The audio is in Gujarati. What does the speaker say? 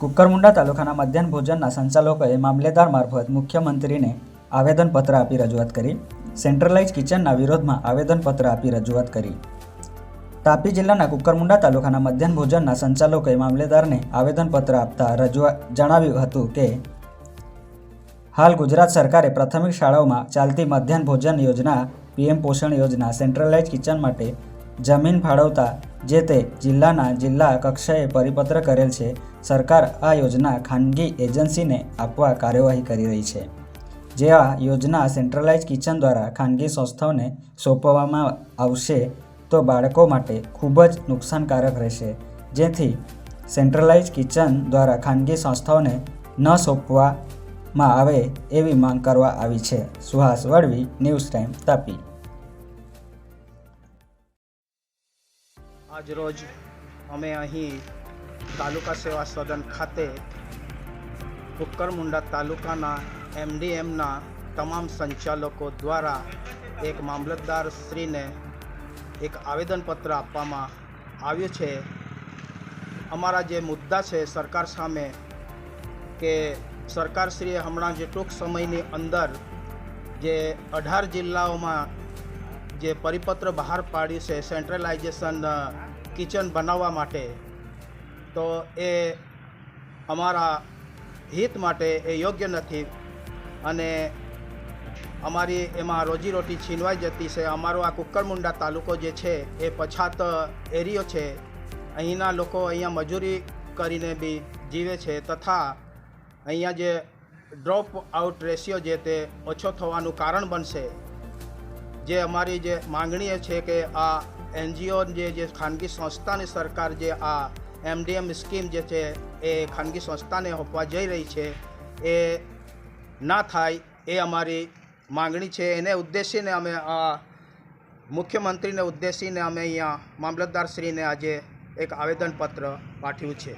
કુકરમુંડા તાલુકાના મધ્યાહન ભોજનના સંચાલકોએ મામલેદાર મારફત મુખ્યમંત્રીને આવેદનપત્ર આપી રજૂઆત કરી. સેન્ટ્રલાઇઝ કિચનના વિરોધમાં આવેદનપત્ર આપી રજૂઆત કરી. તાપી જિલ્લાના કુકરમુંડા તાલુકાના મધ્યાહન ભોજનના સંચાલકોએ મામલેદારને આવેદનપત્ર આપતા રજૂઆત જણાવ્યું હતું કે, હાલ ગુજરાત સરકારે પ્રાથમિક શાળાઓમાં ચાલતી મધ્યાહન ભોજન યોજના, પીએમ પોષણ યોજના સેન્ટ્રલાઇઝ કિચન માટે જમીન ફાળવતા, જે તે જિલ્લાના જિલ્લા કક્ષાએ પરિપત્ર કરેલ છે, સરકાર આ યોજના ખાનગી એજન્સીને આપવા કાર્યવાહી કરી રહી છે. જે આ યોજના સેન્ટ્રલાઇઝ કિચન દ્વારા ખાનગી સંસ્થાઓને સોંપવામાં આવશે, તો બાળકો માટે ખૂબ જ નુકસાનકારક રહેશે. જેથી સેન્ટ્રલાઇઝ કિચન દ્વારા ખાનગી સંસ્થાઓને ન સોંપવામાં આવે એવી માંગ કરવા આવી છે. Suhas Valvi news time Tapi. આજરોજ અમે અહીં તાલુકા સેવા સદન ખાતે કુકરમુંડા તાલુકાના એમડીએમના તમામ સંચાલકો દ્વારા એક મામલતદાર શ્રીને એક આવેદનપત્ર આપવામાં આવ્યું છે. અમારા જે મુદ્દા છે સરકાર સામે કે સરકારશ્રીએ હમણાં જે ટૂંક સમયની અંદર જે અઢાર જિલ્લાઓમાં જે પરિપત્ર બહાર પાડ્યું છે સેન્ટ્રલાઇઝેશન કિચન બનાવવા માટે, તો એ અમારા હિત માટે એ યોગ્ય નથી. અને અમારી એમાં રોજીરોટી છીનવાઈ જતી છે. અમારો આ કુકરમુંડા તાલુકો જે છે, એ પછાત એરિયો છે. અહીંના લોકો અહીંયા મજૂરી કરીને બી જીવે છે તથા અહીંયા જે ડ્રોપ આઉટ રેશિયો જે તે ઓછો થવાનું કારણ બનશે. જે અમારી જે માંગણી છે કે આ એનજીઓ જે જે ખાનગી સંસ્થાની સરકાર જે આ એમડીએમ સ્કીમ જે છે એ ખાનગી સંસ્થાને આપવા જઈ રહી છે, એ ના થાય એ અમારી માંગણી છે. એને ઉદ્દેશીને અમે આ મુખ્યમંત્રીને ઉદ્દેશીને અમે અહીંયા મામલતદારશ્રીને આજે એક આવેદનપત્ર પાઠવ્યું છે.